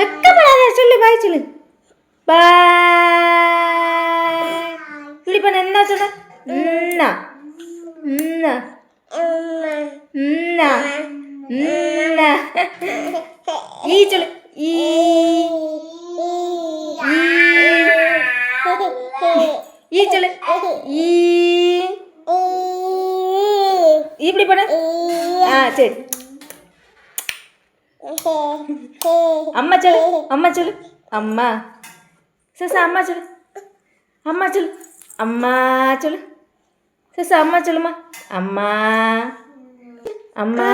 ഒക്കെ പറയാതെ ചൊല്ലി. ബായ് ചൊല്ലി ബായ് എന്നാ ചൊല്ല? ഇന്ന ഇന്ന ഇന്ന ഇന്ന ഈ ചൊല്ലി. ഈ. ഈ. ചൊല്ലി. ഈ. இப்படி பண்ண ஆ சரி அம்மா சொல்லு அம்மா சொல்லு அம்மா சிசா அம்மா சொல்லு அம்மா சொல்லு அம்மா சொல்லு சிசா அம்மா சொல்லுமா அம்மா அம்மா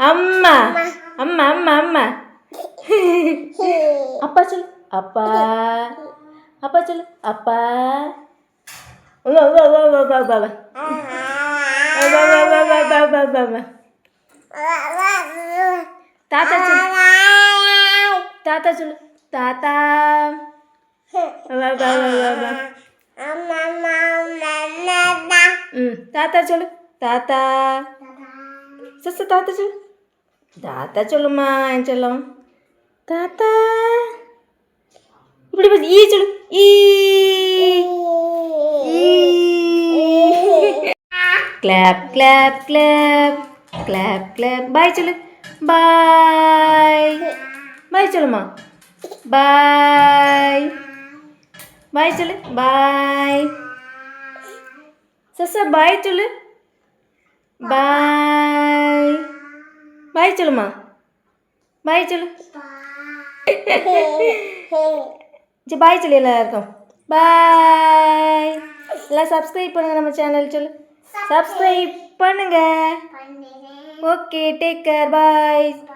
அம்மா அம்மா அம்மா அம்மா அப்பா சொல்லு அப்பா அப்பா சொல்லு அப்பா பாபா தாத்தா சொல்லு தாத்தா சொல்லு. தாத்தா. ம் தாத்தா சொல்லு. தாத்தா. சச தாத்தா சொல்லு. தாத்தா சொல்லுமா என் சொல்லும். தாத்தா. இப்படி பஸ் ஈ சொல்லு. ஈ. Clap clap clap. Clap clap. Bye சொல்லு. பாய் பாய் சொல்லுமா பாய் பாய் சொல்லு பாய் சசா பாய் சொல்லு பாய் பாய் சொல்லுமா பாய் சொல்லு சரி பாய் சொல்லு எல்லாருக்கும். பாய் எல்லாம் சப்ஸ்கிரைப் பண்ணுங்க நம்ம சேனல் சொல்லு. சப்ஸ்கிரைப் பண்ணுங்க. Okay, take care. Bye.